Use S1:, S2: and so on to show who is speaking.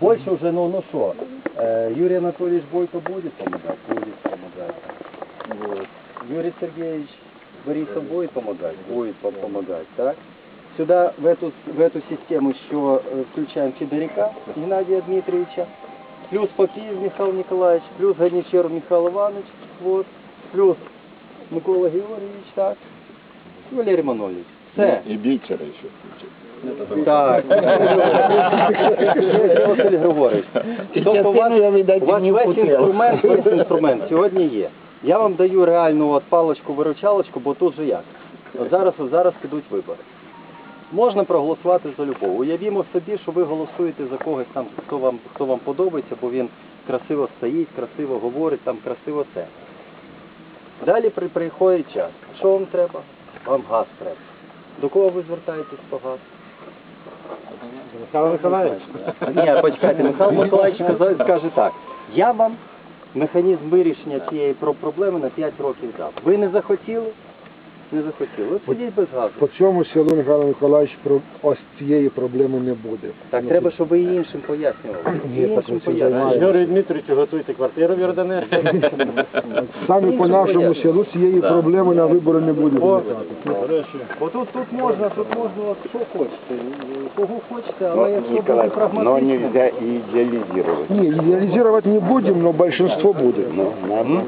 S1: Больше уже, ну, ну что, э, Юрий Анатольевич Бойко будет помогать? Будет помогать. Вот. Юрий Сергеевич Борисов будет помогать? Будет пом- помогать, так? Сюда, в эту, в эту систему еще э, включаем Федорика Геннадия Дмитриевича, плюс Попиев Михаил Николаевич, плюс Годничеров Михаил Иванович, вот, плюс Микола Георгиевич, так, і Валерій Манович. Все.
S2: І бічера ще.
S1: Так. Василь Григорович. Тобто у вас, у вас весь інструмент, весь інструмент сьогодні є. Я вам даю реальну от паличку-виручалочку, бо тут же як. От зараз, зараз підуть вибори. Можна проголосувати за любого. Уявімо собі, що ви голосуєте за когось там, хто вам, хто вам подобається, бо він красиво стоїть, красиво говорить, там красиво це. Далі приходить час. Що вам треба? Вам газ треба. До кого ви звертаєтесь по газ?
S3: Михайло Миколаївич.
S1: Ні, почекайте, Михайло Миколаївич каза- скаже так. Я вам механізм вирішення цієї про- проблеми на 5 років дав. Ви не захотіли? Не захотіли. От сидіть без газу.
S3: По цьому селу Михайло Миколаївич про ось цієї проблеми не буде.
S1: Так треба, щоб ви і іншим пояснювали.
S3: Ні, так
S1: іншим
S3: ви
S1: пояснювали.
S4: Юрію Дмитровичу готуйте квартиру в Ярдане.
S3: Саме по нашому селу цієї проблеми на вибори не буде.
S1: Бо, бо тут, тут можна, тут можна от що хочете, кого хочете, але якщо бути
S2: Николай, но
S1: прагматичним.
S2: нельзя и идеализировать.
S3: Не, идеализировать не будем, но большинство будет.
S2: Ну, надо.